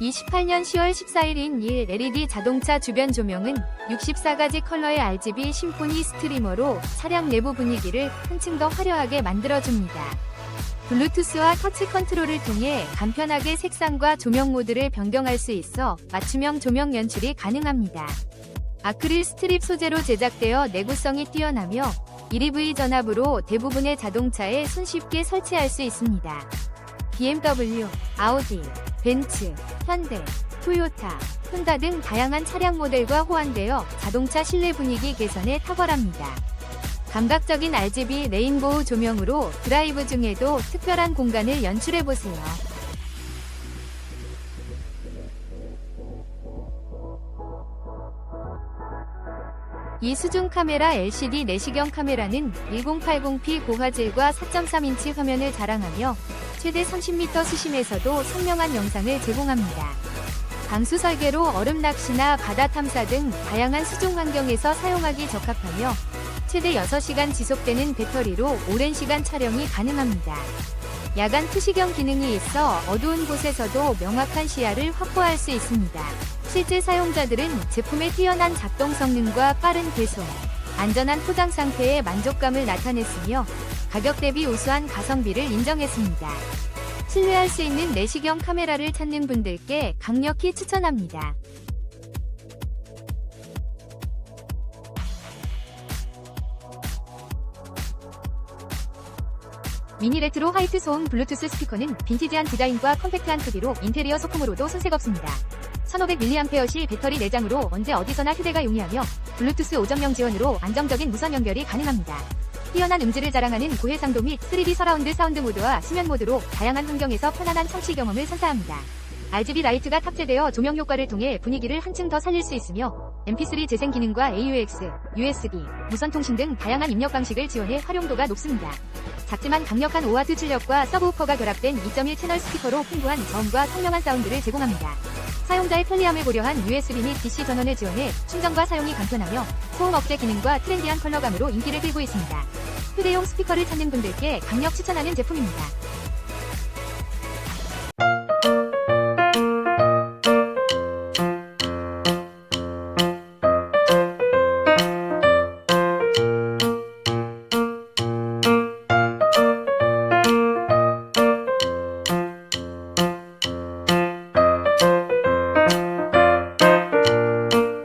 28년 10월 14일인 일 LED 자동차 주변 조명은 64가지 컬러의 RGB 심포니 스트리머로 차량 내부 분위기를 한층 더 화려하게 만들어줍니다. 블루투스와 터치 컨트롤을 통해 간편하게 색상과 조명 모드를 변경할 수 있어 맞춤형 조명 연출이 가능합니다. 아크릴 스트립 소재로 제작되어 내구성이 뛰어나며 1EV 전압으로 대부분의 자동차에 손쉽게 설치할 수 있습니다. BMW, 아우디, 벤츠, 현대, 토요타, 혼다 등 다양한 차량 모델과 호환되어 자동차 실내 분위기 개선에 탁월합니다. 감각적인 RGB 레인보우 조명으로 드라이브 중에도 특별한 공간을 연출해보세요. 이 수중 카메라 LCD 내시경 카메라는 1080p 고화질과 4.3인치 화면을 자랑하며 최대 30m 수심에서도 선명한 영상을 제공합니다. 방수 설계로 얼음 낚시나 바다 탐사 등 다양한 수중 환경에서 사용하기 적합하며 최대 6시간 지속되는 배터리로 오랜 시간 촬영이 가능합니다. 야간 투시경 기능이 있어 어두운 곳에서도 명확한 시야를 확보할 수 있습니다. 실제 사용자들은 제품의 뛰어난 작동 성능과 빠른 배송, 안전한 포장 상태에 만족감을 나타냈으며 가격 대비 우수한 가성비를 인정했습니다. 신뢰할 수 있는 내시경 카메라를 찾는 분들께 강력히 추천합니다. 미니 레트로 화이트 소음 블루투스 스피커는 빈티지한 디자인과 컴팩트한 크기로 인테리어 소품으로도 손색 없습니다. 1500mAh 배터리 내장으로 언제 어디서나 휴대가 용이하며 블루투스 5.0 지원으로 안정적인 무선 연결이 가능합니다. 뛰어난 음질을 자랑하는 고해상도 및 3D 서라운드 사운드 모드와 수면 모드로 다양한 환경에서 편안한 청취 경험을 선사합니다. RGB 라이트가 탑재되어 조명 효과를 통해 분위기를 한층 더 살릴 수 있으며 MP3 재생 기능과 AUX, USB, 무선 통신 등 다양한 입력 방식을 지원해 활용도가 높습니다. 작지만 강력한 5W 출력과 서브우퍼가 결합된 2.1 채널 스피커로 풍부한 저음과 선명한 사운드를 제공합니다. 사용자의 편리함을 고려한 USB 및 DC 전원을 지원해 충전과 사용이 간편하며 소음 억제 기능과 트렌디한 컬러감으로 인기를 끌고 있습니다. 휴대용 스피커를 찾는 분들께 강력 추천하는 제품입니다.